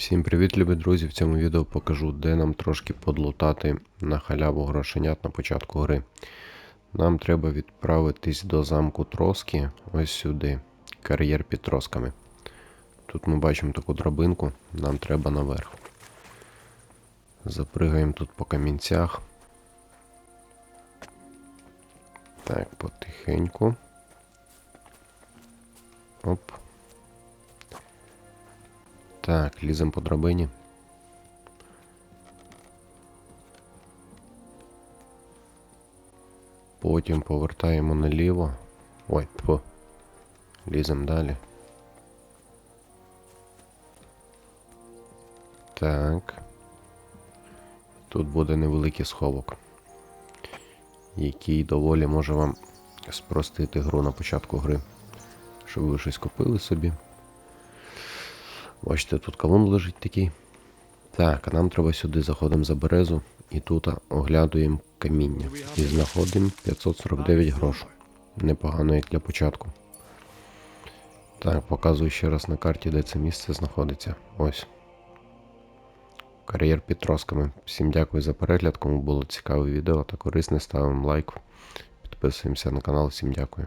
Всім привіт, любі друзі! В цьому відео покажу, де нам трошки подлутати на халяву грошенят на початку гри. Нам треба відправитись до замку Троски, ось сюди, кар'єр під тросками. Тут ми бачимо таку драбинку, нам треба наверх. Запригаємо тут по камінцях. Так, потихеньку. Оп. Так, ліземо по драбині. Потім повертаємо наліво. Ой, тьфу. Ліземо далі. Так. Тут буде невеликий сховок, який доволі може вам спростити гру на початку гри, щоб ви щось купили собі. Бачите, тут кавун лежить такий. Так, а нам треба сюди заходимо за березу і тут оглядуємо каміння. І знаходимо 549 грошей. Непогано як для початку. Так, показую ще раз на карті, де це місце знаходиться. Ось. Кар'єр під тросками. Всім дякую за перегляд. Кому було цікаве відео та корисне, ставимо лайк. Підписуємося на канал. Всім дякую.